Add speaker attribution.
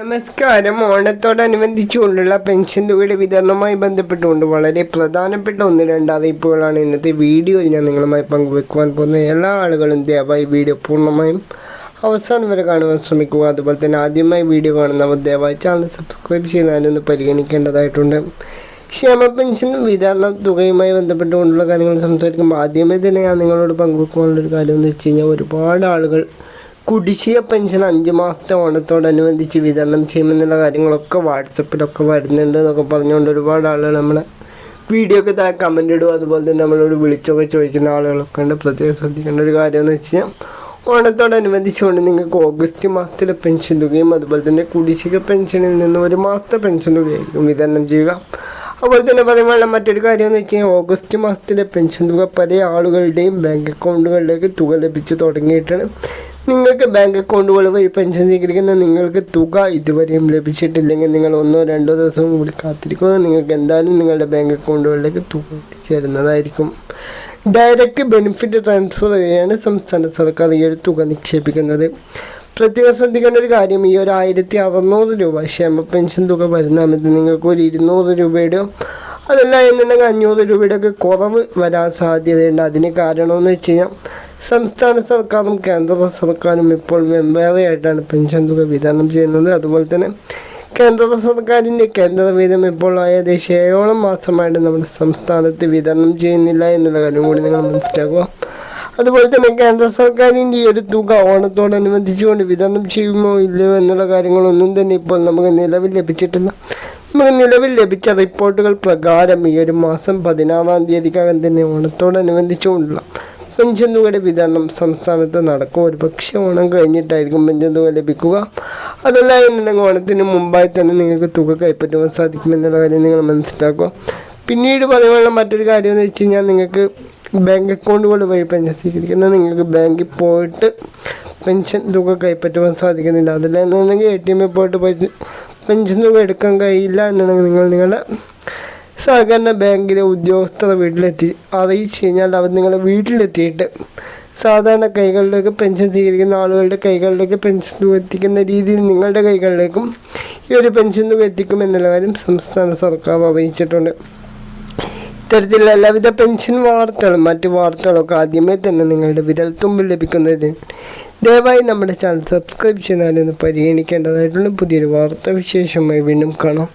Speaker 1: നമസ്കാരം. ഓണത്തോടനുബന്ധിച്ചുകൊണ്ടുള്ള പെൻഷൻ തുകയുടെ വിതരണവുമായി ബന്ധപ്പെട്ടുകൊണ്ട് വളരെ പ്രധാനപ്പെട്ട ഒന്ന് രണ്ട് അറിയിപ്പുകളാണ് ഇന്നത്തെ വീഡിയോയിൽ ഞാൻ നിങ്ങളുമായി പങ്കുവെക്കുവാൻ പോകുന്നത്. എല്ലാ ആളുകളും ദയവായി വീഡിയോ പൂർണമായും അവസാനം വരെ കാണുവാൻ ശ്രമിക്കുക. അതുപോലെ തന്നെ ആദ്യമായി വീഡിയോ കാണുന്നവർ ദയവായി ചാനൽ സബ്സ്ക്രൈബ് ചെയ്യുന്നതിനൊന്ന് പരിഗണിക്കേണ്ടതായിട്ടുണ്ട്. ക്ഷേമ പെൻഷൻ വിതരണ തുകയുമായി ബന്ധപ്പെട്ടുകൊണ്ടുള്ള കാര്യങ്ങൾ സംസാരിക്കുമ്പോൾ ആദ്യമേ തന്നെ ഞാൻ നിങ്ങളോട് പങ്കുവെക്കുവാനുള്ളൊരു കാര്യം എന്ന് വെച്ച് കഴിഞ്ഞാൽ ഒരുപാട് ആളുകൾ കുടിശ്ശിക പെൻഷൻ അഞ്ച് മാസത്തെ ഓണത്തോടനുബന്ധിച്ച് വിതരണം ചെയ്യുമെന്നുള്ള കാര്യങ്ങളൊക്കെ വാട്സപ്പിലൊക്കെ വരുന്നുണ്ട് എന്നൊക്കെ പറഞ്ഞുകൊണ്ട് ഒരുപാട് ആളുകൾ നമ്മളെ വീഡിയോ ഒക്കെ താഴെ കമന്റ് ഇടും. അതുപോലെ തന്നെ നമ്മളോട് വിളിച്ചൊക്കെ ചോദിക്കുന്ന ആളുകളൊക്കെ ഉണ്ട്. പ്രത്യേകം ശ്രദ്ധിക്കേണ്ട ഒരു കാര്യം എന്ന് വെച്ച് കഴിഞ്ഞാൽ ഓണത്തോടനുബന്ധിച്ചുകൊണ്ട് നിങ്ങൾക്ക് ഓഗസ്റ്റ് മാസത്തിലെ പെൻഷൻ തുകയും അതുപോലെ തന്നെ കുടിശ്ശിക പെൻഷനിൽ നിന്ന് ഒരു മാസത്തെ പെൻഷൻ തുകയായിരിക്കും വിതരണം ചെയ്യുക. അതുപോലെ തന്നെ പറയുമ്പോൾ മറ്റൊരു കാര്യം എന്ന് വെച്ച് കഴിഞ്ഞാൽ ഓഗസ്റ്റ് മാസത്തിലെ പെൻഷൻ തുക പല ആളുകളുടെയും ബാങ്ക് അക്കൗണ്ടുകളിലേക്ക് തുക ലഭിച്ചു തുടങ്ങിയിട്ടാണ് നിങ്ങൾക്ക് ബാങ്ക് അക്കൗണ്ടുകൾ വഴി പെൻഷൻ സ്വീകരിക്കുന്ന നിങ്ങൾക്ക് തുക ഇതുവരെയും ലഭിച്ചിട്ടില്ലെങ്കിൽ നിങ്ങൾ ഒന്നോ രണ്ടോ ദിവസം കൂടി കാത്തിരിക്കുക. നിങ്ങൾക്ക് എന്തായാലും നിങ്ങളുടെ ബാങ്ക് അക്കൗണ്ടുകളിലേക്ക് തുക എത്തിച്ചേരുന്നതായിരിക്കും. ഡയറക്റ്റ് ബെനിഫിറ്റ് ട്രാൻസ്ഫർ വഴിയാണ് സംസ്ഥാന സർക്കാർ ഈ ഒരു തുക നിക്ഷേപിക്കുന്നത്. പ്രത്യേകം ശ്രദ്ധിക്കേണ്ട ഒരു കാര്യം ഈ ഒരു ആയിരത്തി അറുന്നൂറ് രൂപ ക്ഷേമ പെൻഷൻ തുക വരുന്ന സമയത്ത് നിങ്ങൾക്ക് ഒരു ഇരുന്നൂറ് രൂപയുടെയോ അതല്ല എന്നുണ്ടെങ്കിൽ അഞ്ഞൂറ് രൂപയുടെ ഒക്കെ കുറവ് വരാൻ സാധ്യതയുണ്ട്. അതിന് കാരണമെന്ന് വെച്ച് കഴിഞ്ഞാൽ സംസ്ഥാന സർക്കാരും കേന്ദ്ര സർക്കാരും ഇപ്പോൾ വെവ്വേറെയായിട്ടാണ് പെൻഷൻ തുക വിതരണം ചെയ്യുന്നത്. അതുപോലെ തന്നെ കേന്ദ്ര സർക്കാരിന്റെ കേന്ദ്ര വീതം ഇപ്പോൾ ഏകദേശം ഏഴോളം മാസമായിട്ട് നമ്മുടെ സംസ്ഥാനത്ത് വിതരണം ചെയ്യുന്നില്ല എന്നുള്ള കാര്യം കൂടി നിങ്ങൾ മനസ്സിലാക്കുക. അതുപോലെ തന്നെ കേന്ദ്ര സർക്കാരിന്റെ ഈ ഒരു തുക ഓണത്തോടനുബന്ധിച്ചുകൊണ്ട് വിതരണം ചെയ്യുമോ ഇല്ലയോ എന്നുള്ള കാര്യങ്ങളൊന്നും തന്നെ ഇപ്പോൾ നമുക്ക് നിലവിൽ ലഭിച്ചിട്ടില്ല. നമുക്ക് നിലവിൽ ലഭിച്ച റിപ്പോർട്ടുകൾ പ്രകാരം ഈ ഒരു മാസം പതിനാറാം തീയതിക്കകം തന്നെ ഓണത്തോടനുബന്ധിച്ചുകൊണ്ടുള്ള പെൻഷൻ തുകയുടെ വിതരണം സംസ്ഥാനത്ത് നടക്കും. ഒരു പക്ഷേ ഓണം കഴിഞ്ഞിട്ടായിരിക്കും പെൻഷൻ തുക ലഭിക്കുക. അതല്ല എന്നുണ്ടെങ്കിൽ ഓണത്തിന് മുമ്പായി തന്നെ നിങ്ങൾക്ക് തുക കൈപ്പറ്റുവാൻ സാധിക്കുമെന്നുള്ള കാര്യം നിങ്ങൾ മനസ്സിലാക്കുക. പിന്നീട് പറയാനുള്ള മറ്റൊരു കാര്യം എന്ന് വെച്ച് കഴിഞ്ഞാൽ നിങ്ങൾക്ക് ബാങ്ക് അക്കൗണ്ടുകൾ വഴി പെൻഷൻ സ്വീകരിക്കുന്നത് നിങ്ങൾക്ക് ബാങ്കിൽ പോയിട്ട് പെൻഷൻ തുക കൈപ്പറ്റുവാൻ സാധിക്കുന്നില്ല. അതല്ല എന്നുണ്ടെങ്കിൽ എ ടി എമ്മിൽ പോയിട്ട് പോയി പെൻഷൻ തുക എടുക്കാൻ കഴിയില്ല എന്നുണ്ടെങ്കിൽ നിങ്ങൾ നിങ്ങളുടെ സഹകരണ ബാങ്കിലെ ഉദ്യോഗസ്ഥരെ വീട്ടിലെത്തി. അറിയിച്ചു കഴിഞ്ഞാൽ അവർ നിങ്ങളുടെ വീട്ടിലെത്തിയിട്ട് സാധാരണ കൈകളിലേക്ക് പെൻഷൻ സ്വീകരിക്കുന്ന ആളുകളുടെ കൈകളിലേക്ക് പെൻഷൻ തുക എത്തിക്കുന്ന രീതിയിൽ നിങ്ങളുടെ കൈകളിലേക്കും ഈ ഒരു പെൻഷൻ തുക എത്തിക്കുമെന്നുള്ള കാര്യം സംസ്ഥാന സർക്കാർ അറിയിച്ചിട്ടുണ്ട്. ഇത്തരത്തിലുള്ള എല്ലാവിധ പെൻഷൻ വാർത്തകളും മറ്റ് വാർത്തകളൊക്കെ ആദ്യമേ തന്നെ നിങ്ങളുടെ വിരൽത്തുമ്പിൽ ലഭിക്കുന്നതിന് ദയവായി നമ്മുടെ ചാനൽ സബ്സ്ക്രൈബ് ചെയ്യുന്നതിനൊന്ന് പരിഗണിക്കേണ്ടതായിട്ടുള്ള പുതിയൊരു വാർത്താവിശേഷമായി വീണ്ടും കാണാം.